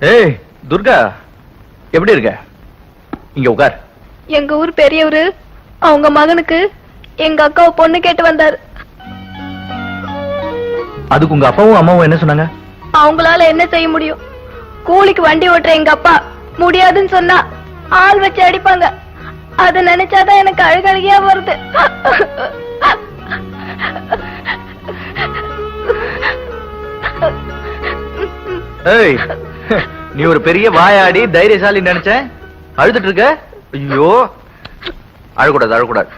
ஏய் துர்கா எப்படி இருக்க? இங்க உட்கார் எங்க ஊர் பெரியவரு அவங்க மகனுக்கு எங்க அக்காவை பொண்ணு கேட்டு வந்தாரு. அதுக்கு உங்க அப்பாவும் அம்மாவும் என்ன சொன்னாங்க? அவங்களால என்ன செய்ய முடியும்? கூலிக்கு வண்டி ஓட்டுற எங்க அப்பா முடியாதுன்னு சொன்னா ஆள் வச்சு அடிப்பாங்க. அத நினைச்சாதான் எனக்கு அழுகழுகியா வருது. ஏய் நீ ஒரு பெரிய வாயாடி தைரியசாலி நினைச்சேன் அழுதுட்டு இருக்க? ஐயோ. அழக்கூடாது அழக்கூடாது.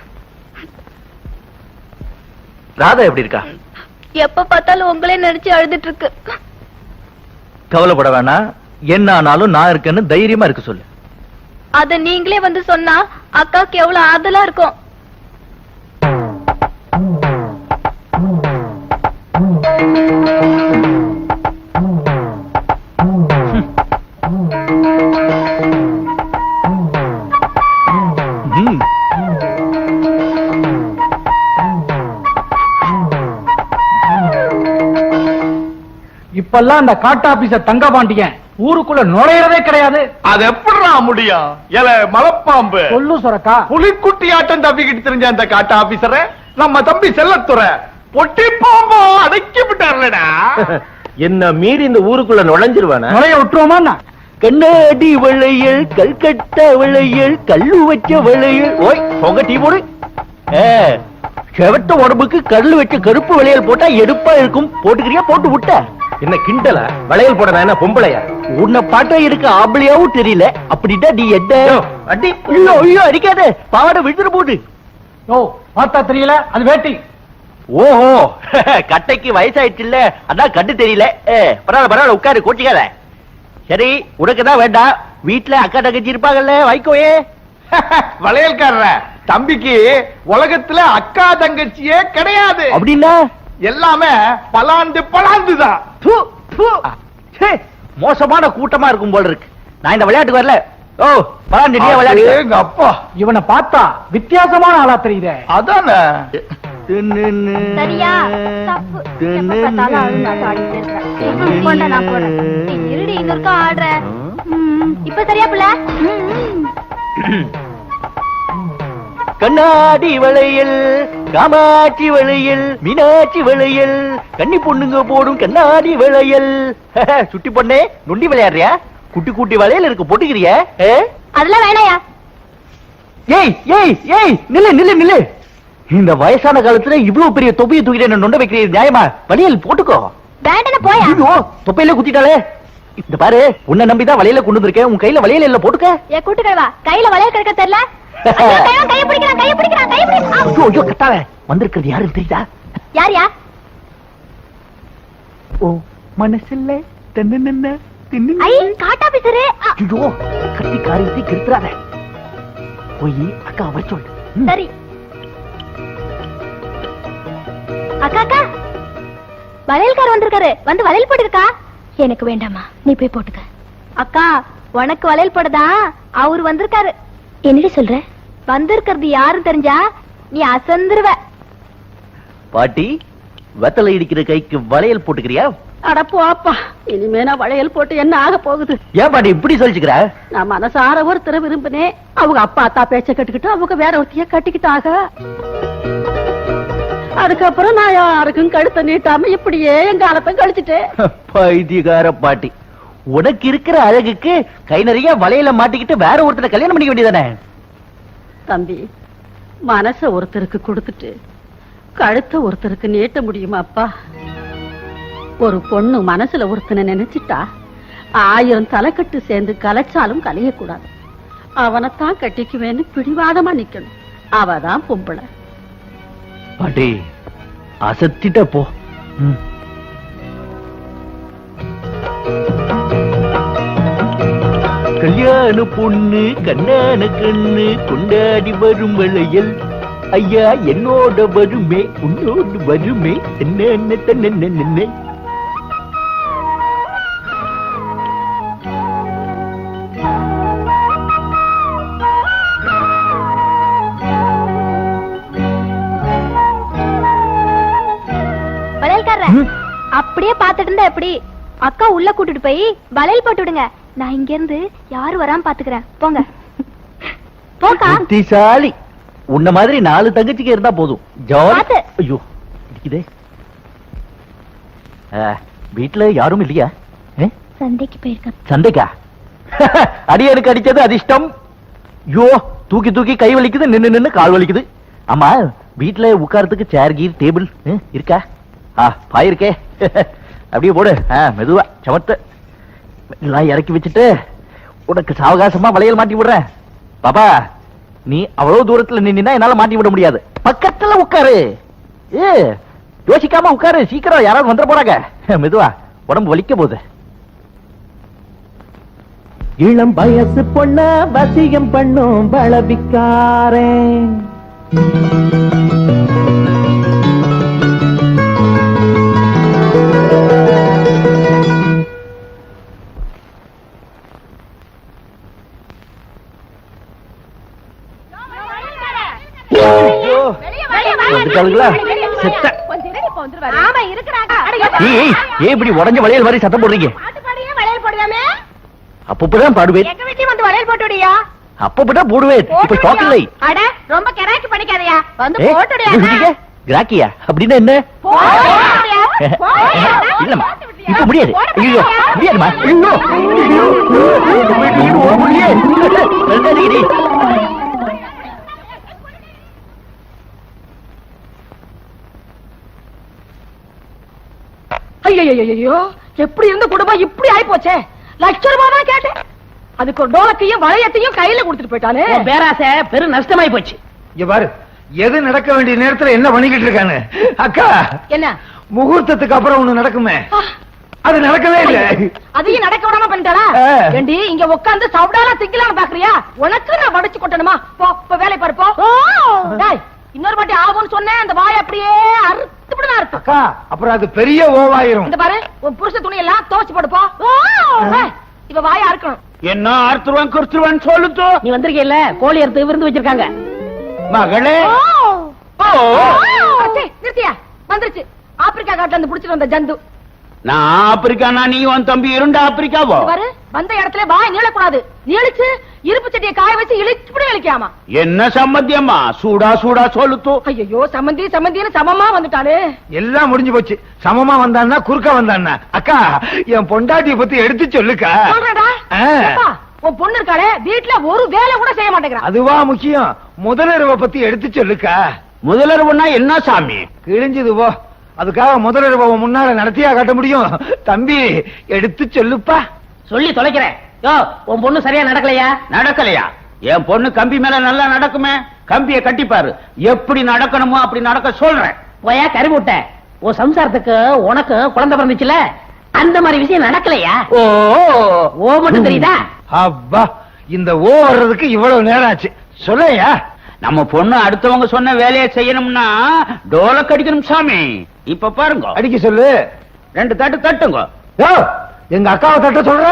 ராதா எப்படி இருக்கா? எப்ப பார்த்தாலும் உங்களே நினைச்சு அழுதுட்டு இருக்கு. கவலைப்பட வேணாம் என்ன ஆனாலும் நான் இருக்கேன்னு தைரியமா இருக்க சொல்லு. அத நீங்களே வந்து சொன்னா அக்காவுக்கு எவ்வளவு ஆதலா இருக்கும். ம். இப்பெல்லாம் அந்த காட்டு ஆபீசர் தங்கபாண்டியன் ஊருக்குள்ள நுழையறதே கிடையாது. அது எப்படிடா முடியும்? ஏல மலைப்பாம்பு. சொல்லு சுரக்கா. புலிக்குட்டி ஆட்டம் தப்பிக்கிட்டு தெரிஞ்ச அந்த காட்டு ஆபீசரை நம்ம தம்பி செல்லத்துறை பொட்டி பாம்போ அடக்கி விட்டார்லடா. என்ன மீறி இந்த ஊருக்குள்ள நுழைஞ்சிருவானா? நுழைய விட்டுருவோமா கண்ணாடி வளையல் கல்கட்டா வளையல் கல்லு வச்ச வளையல். ஓய் பொங்க டீ போடு. செவட்ட உடம்புக்கு கல்லு வச்ச கருப்பு வளையல் போட்டா எடுப்பா இருக்கும். போட்டுக்கிறியா போட்டு விட்ட? என்ன கிண்டலா? வளையல் போட என்ன பொம்பளையா? உன்னை பாட்டா இருக்க ஆம்பளையாவும் தெரியல. அப்படிட்டா நீ என்ன? அடி. ஐயோ ஐயோ அடிக்காத. பாவாடை விழுந்துரு போடு ஓ பார்த்தா தெரியல அது வேட்டி. ஓஹோ கட்டைக்கு வயசாயிடுச்சுல்ல. அதான் கண்டு தெரியல. பரவாயில்ல பரவாயில்ல உட்காரு கோச்சிக்காத. சரி உனக்கு தான் வேண்டாம் வீட்டுல அக்கா தங்கச்சி இருப்பாங்கல்ல வைக்கோயே வளையல்காரர தம்பிக்கு உலகத்துல அக்கா தங்கச்சியே கிடையாது. அப்படின்னா? எல்லாமே பலாந்து பலாந்துதான் து, து. ச்சே, மோசமான கூட்டமா இருக்கும் போல இருக்கு. நான் இந்த விளையாட்டுக்கு வரல. ஓ பலாண்டு நீ விளையாடு எங்க அப்பா. இவனை பார்த்தா வித்தியாசமான ஆளா தெரியுதே. அதானே. சரியா? தப்பு. எப்ப பார்த்தாலும் அழுந்தாட்டம் ஆடிட்டே இருக்க. ம், கொண்டா, நான் போடுறேன். ஏய், இருடி இன்னொருக்கா ஆடுற. ம், இப்ப சரியா புள்ள? ம். கண்ணாடி வளையல் காமாட்சி வளையல் மீனாட்சி வளையல் கன்னி பொண்ணுங்க போடும் கண்ணாடி வளையல். சுட்டி பொண்ணே நொண்டி விளையாடுறியா? குட்டி குட்டி வளையல் இருக்கு போட்டுக்கிறியா? அதெல்லாம் வேணாயா? ஏய் ஏய் ஏய் நில்லு நில்லு நில்லு. இந்த வயசான காலத்துல இவ்வளவு பெரிய தொப்பியை தூக்கிட்டு நொண்ட வைக்கிறீங்க நியாயமா? வளையல் போட்டுக்கோ. வேண்டன போயா? ஐயோ தொப்பையில குத்திட்டாலே இந்த பாரு உன்னை நம்பிதான் வளையல கொண்டு வந்திருக்கேன். உன் கையில வளையல் இல்ல போட்டுக்க. ஏ கூட்டுக்கழுவா கையில வளையல் கிடக்க தெரியல? கையை கையை பிடிக்கிறான் கையை பிடிக்கிறான் கையை பிடிக்கிறான் ஆ. ஐயோ ஐயோ கத்தாவே வந்திருக்கிறது யாருன்னு தெரியுதா? யார் யா ஓ மனசில்ல. தன்னு நின்ன தின்னு ஐ காட்டா பிசரு ஐயோ கத்தி காரியத்தை கிருத்துறாத போய் அக்கா வர சொல்லு. சரி. அக்கா அக்கா. வளையல்கார் வந்திருக்காரு. வந்து வளையல் போட்டுருக்கா எனக்கு வேண்டாமா நீ போய் போட்டுக்க. அக்கா உனக்கு வளையல் போடுதா? அவர் வந்திருக்காரு. என்னடி சொல்ற? வந்திருக்கிறது யாருன்னு தெரிஞ்சா நீ அசந்துருவ. பாட்டி வெத்தலை இடிக்கிற கைக்கு வளையல் போட்டுக்கிறியா? அட போப்பா. இனிமே நான் வளையல் போட்டு என்ன ஆக போகுது? ஏன் பாட்டி இப்படி சொல்லிச்சுக்கிற? நான் மனசார ஒருத்தரை விரும்பினேன். அவங்க அப்பா அத்தா பேச்ச கட்டுக்கிட்டு அவங்க வேற ஒருத்தைய கட்டிக்கிட்டாங்க. அதுக்கப்புறம் நான் யாருக்கும் கழுத்த நீட்டாம இப்படியே என் காலத்தை கழிச்சிட்டேன். பைத்தியக்கார பாட்டி. உனக்கு இருக்கிற அழகுக்கு கை நிறைய வளையல மாட்டிக்கிட்டு வேற ஒருத்தரை கல்யாணம் பண்ணிக்க வேண்டியதானே? தம்பி மனச ஒருத்தருக்கு கொடுத்துட்டு கழுத்த ஒருத்தருக்கு நீட்ட முடியுமாப்பா? ஒரு பொண்ணு மனசுல ஒருத்தனை நினைச்சிட்டா ஆயிரம் தலைக்கட்டு சேர்ந்து கலைச்சாலும் கலையக்கூடாது. அவனைத்தான் கட்டிக்குவேன்னு பிடிவாதமா நிக்கணும். அவதான் பொம்பளை. பாட்டி அசத்திட்ட போ. கல்யாண பொண்ணு கண்ணான கண்ணு கொண்டாடி வரும் வளையல் ஐயா என்னோட வருமே உன்னோடு வருமே என்ன தன்ன பாத்துட்டு இருந்தா எப்படி? அக்கா உள்ள கூட்டிட்டு போய் வளையல் போட்டு விடுங்க. நான் இங்க இருந்து யாரும் வராம பாத்துக்கிறேன். போங்க. போக்கா. புத்திசாலி. உன்ன மாதிரி நாலு தங்கச்சிக்கு இருந்தா போதும். ஜாலி. ஐயோ இடிக்குதே. ஆ, வீட்ல யாரும் இல்லையா? சந்தைக்கு போயிருக்கேன். சண்டைக்கா அடியனுக்கு அடிச்சது அதிர்ஷ்டம். ஐயோ தூக்கி தூக்கி கை வலிக்குது நின்னு நின்னு கால் வலிக்குது. ஆமா வீட்ல உட்கார்றதுக்கு சேர் கீர் டேபிள் இருக்கா? ஆ பாய் இருக்கே அப்படியே போடு. மெதுவா சமத்து எல்லாம் இறக்கி வச்சுட்டு உனக்கு சாவகாசமா வளையல் மாட்டி விடுறேன். பாப்பா நீ அவ்வளவு தூரத்துல நின்னா என்னால மாட்டி விட முடியாது. பக்கத்துல உட்காரு. ஏ யோசிக்காம உட்காரு. சீக்கிரம் யாராவது வந்துட போறாங்க. மெதுவா உடம்பு வலிக்க போகுது. இளம் வயசு பொண்ண வசியம் பண்ணும் பலவிக்காரே வந்துட்டாளுங்களா? செத்த. இப்படி உடஞ்ச வளையல் மாதிரி சத்தம் போடுறீங்க அப்பப்பதான் பாடுவேன் வந்து வளையல் அப்பப்பதான் போடுவேன் இப்ப ஸ்டாக் இல்லை அட ரொம்ப கராக்கி பண்ணிக்காதயா வந்து ஏய், போட்டு இது விட்டீங்க? கிராக்கியா அப்படின்னா என்ன இல்லம்மா இப்ப முடியாது ஐயோ முடியாதுமா ஐயோ வீட்டு வீட்டு ஓட முடியே வெள்ளாடிக்கிறீ. ஐயோ எப்படி இருந்த குடும்பம் இப்படி ஆயி போச்சே லட்ச ரூபாய் தான் கேட்டேன். அதுக்கு ஒரு டோலக்கையும் வளையத்தையும் கையில கொடுத்துட்டு போயிட்டானே. பேராசை பெரும் நஷ்டமாயி போச்சு. இங்க பாரு எது நடக்க வேண்டிய நேரத்துல என்ன பண்ணிக்கிட்டு இருக்காங்க அக்கா என்ன? முகூர்த்தத்துக்கு அப்புறம் ஒண்ணு நடக்குமே. அது நடக்கவே இல்ல. அதையும் நடக்க விடாம பண்ணிட்டாளா? ஆ. ஏண்டி இங்க உட்கார்ந்து சவுடால திங்கலாம்னு பாக்குறியா? உனக்கு நான் வடிச்சு கொட்டணுமா? போ இப்ப வேலை பாரு போ. டேய், இன்னொரு வாட்டி ஆகும்னு சொன்னேன் அந்த வாய் அப்படியே அறுத்து அறுத்து அக்கா அப்புறம் அது பெரிய ஓவாயிரும். இந்த பாரு உன் புருஷ துணி எல்லாம் துவச்சு போடுப்போ இவ வாய அறுக்கணும். என்ன ஆர்த்துருவன் குடுத்துருவன் சொல்லுத்தோ நீ வந்திருக்கீல்ல கோழி அறுத்து விருந்து வச்சிருக்காங்க. மகளே. நிறுத்தியா. வந்துருச்சு. ஆப்பிரிக்கா காட்டுல இருந்து புடிச்சிட்டு வந்த ஜந்து. நான் ஆப்பிரிக்கானா நீ உன் தம்பி இரண்டு ஆப்பிரிக்காவோ? வந்த இடத்துல வாய் நீளக்கூடாது. நீளிச்சு இருப்பு சட்டியை காய வச்சு இழுச்சுப்படி இழிக்காமா என்ன சம்மத்தியம்மா சூடா சூடா சொல்லுத்தோ. ஐயோ சம்மந்தி சம்மந்தின்னு சமமா வந்துட்டானே எல்லாம் முடிஞ்சு போச்சு. சமமா வந்தான்னா குறுக்க வந்தான்னா. அக்கா என் பொண்டாட்டிய பத்தி எடுத்து சொல்லுக்கா. சொல்றேடா உன் பொண்ணு இருக்காளே வீட்டுல ஒரு வேலை கூட செய்ய மாட்டேங்கிறான் அதுவா முக்கியம். முதலிரவை பத்தி எடுத்து சொல்லுக்கா. முதலருவனா என்ன சாமி? கிழிஞ்சது போ. அதுக்காக முதலிரவை முன்னால நடத்தியா காட்ட முடியும். தம்பி எடுத்து சொல்லுப்பா. சொல்லி தொலைக்கிறேன். யோ உன் பொண்ணு சரியா நடக்கலையா? நடக்கலையா? என் பொண்ணு கம்பி மேல நல்லா நடக்குமே? கம்பிய கட்டிப்பாரு. எப்படி நடக்கணுமோ அப்படி நடக்க சொல்றேன். போயா கருமுட்டை. உன் சம்சாரத்துக்கு உனக்கு குழந்தை பிறந்துச்சுல? அந்த மாதிரி விஷயம் நடக்கலையா? ஓ. ஓ மட்டும் தெரியுதா? அப்பா இந்த ஓ வர்றதுக்கு இவ்வளவு நேரம் ஆச்சு. சொல்லையா? நம்ம பொண்ணு அடுத்தவங்க சொன்ன வேலையை செய்யணும்னா டோல கடிக்கணும் சாமி. இப்ப பாருங்க. அடிக்க சொல்லு. ரெண்டு தட்டு தட்டுங்க. எங்க அக்காவை தட்ட சொல்ற?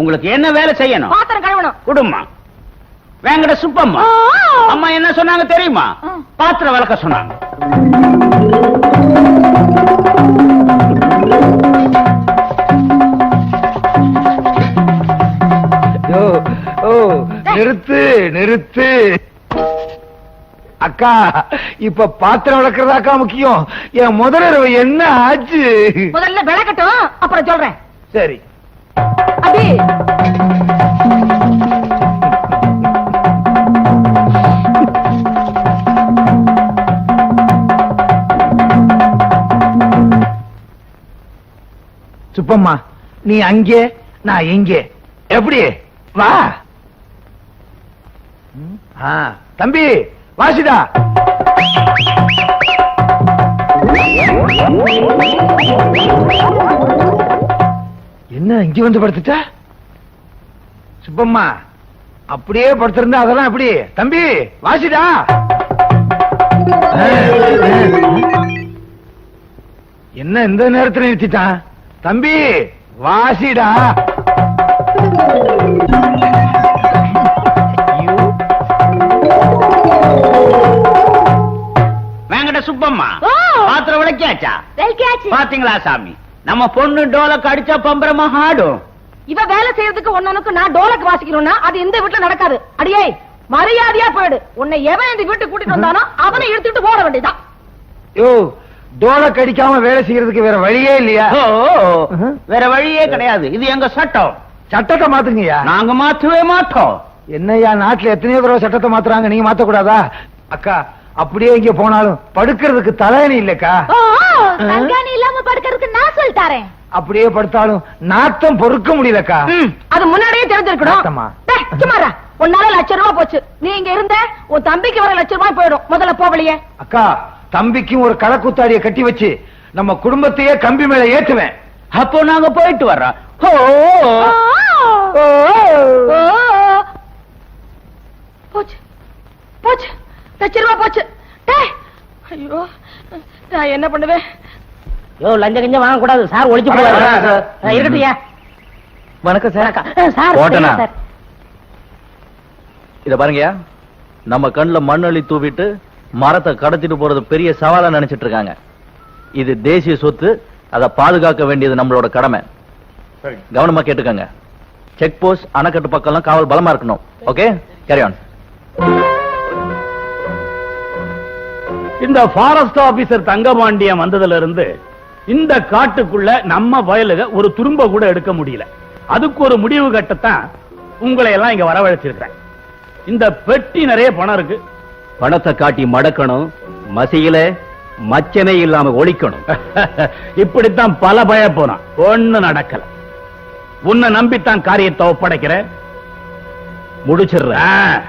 உங்களுக்கு என்ன வேலை செய்யணும்? பாத்திரம் கழுவணும். குடும்பமா வேங்கட சுப்பம்மா. அம்மா என்ன சொன்னாங்க தெரியுமா? பாத்திரம் விளக்க சொன்னாங்க. நிறுத்து நிறுத்து. அக்கா இப்ப பாத்திரம் விளக்குறதாக்கா முக்கியம்? என் முதலிரவு என்ன ஆச்சு? முதல்ல விளக்கட்டும் அப்புறம் சொல்றேன். சரி. சுப்பம்மா நீ அங்கே நான் இங்கே. எப்படி? வா. தம்பி வாசிடா என்ன இங்க வந்து படுத்துட்டா? சுப்பம்மா அப்படியே படுத்திருந்தா அதெல்லாம் எப்படி? தம்பி வாசிடா. என்ன இந்த நேரத்துல நிறுத்திட்டான்? தம்பி வாசிடா. வேங்கட சுப்பம்மா. பாத்திரம் விளக்கியாச்சா. பாத்தீங்களா சாமி? நம்ம பொண்ணு டோலக்கு அடிச்சா பம்பரமா ஆடும். இவ வேலை செய்யறதுக்கு ஒன்னனுக்கு நான் டோலக்கு வாசிக்கணும்னா அது இந்த வீட்டுல நடக்காது. அடியே மரியாதையா போயிடு. உன்னை எவன் இந்த வீட்டுக்கு கூட்டிட்டு வந்தானோ அவனை இழுத்துட்டு போட வேண்டியதான் யோ டோல கடிக்காம வேலை செய்யறதுக்கு வேற வழியே இல்லையா? ஓ, வேற வழியே கிடையாது. இது எங்க சட்டம். சட்டத்தை மாத்துங்கய்யா நாங்க மாற்றவே மாட்டோம். என்னய்யா நாட்டுல எத்தனையோ தடவை சட்டத்தை மாத்துறாங்க நீங்க மாத்த கூடாதா அக்கா அப்படியே இங்க போனாலும் படுக்கிறதுக்கு தலையணி இல்லக்கா. இல்லாம படுக்கிறதுக்கு நான் சொல்லிட்டாரேன் அப்படியே படுத்தாலும் நாத்தம் பொறுக்க முடியலக்கா. அது முன்னாடியே தெரிஞ்சிருக்கணும். ஆத்தம்மா. டேய், சும்மா இரு. உன்னால லட்சம் ரூபாய் போச்சு. நீ இங்க இருந்த உன் தம்பிக்கு வர லட்சம் ரூபாய் போயிடும். முதல்ல போவலையே அக்கா தம்பிக்கும் ஒரு களக்குத்தாடிய கட்டி வச்சு நம்ம குடும்பத்தையே கம்பி மேல ஏத்துவேன். அப்போ நாங்க போயிட்டு வர்றோம். போச்சு. போச்சு. லட்சம் ரூபாய் போச்சு. ஐயோ நான் என்ன பண்ணுவேன்? யோ லஞ்ச கஞ்சம் வாங்க கூடாது சார். ஒளிச்சு. போவாரு இருக்கட்டும்யா வணக்கம் சார். சார் போட்டனா? இத பாருங்கயா நம்ம கண்ணுல மண்ணள்ளி தூவிட்டு மரத்தை கடத்திட்டு போறது பெரிய சவாலா நினைச்சிட்டு இருக்காங்க இது தேசிய சொத்து. அதை பாதுகாக்க வேண்டியது நம்மளோட கடமை. கவனமா கேட்டுக்கங்க. செக் போஸ்ட் அணைக்கட்டு பக்கம்லாம் காவல் பலமா இருக்கணும். ஓகே? கேரி ஆன் இந்த ஃபாரஸ்ட் ஆபீசர் தங்கபாண்டியன் வந்ததுல இருந்து இந்த காட்டுக்குள்ள நம்ம வயலுக ஒரு துரும்ப கூட எடுக்க முடியல. அதுக்கு ஒரு முடிவு கட்டத்தான் உங்களை எல்லாம் இங்க வரவழைச்சிருக்கிறேன். இந்த பெட்டி நிறைய பணம் இருக்கு. பணத்தை காட்டி மடக்கணும் மசியில மச்சனை இல்லாம ஒழிக்கணும். இப்படித்தான் பல பய போனான் ஒண்ணு நடக்கல. உன்னை நம்பித்தான் காரியத்தை ஒப்படைக்கிறேன். முடிச்சிடுறேன்.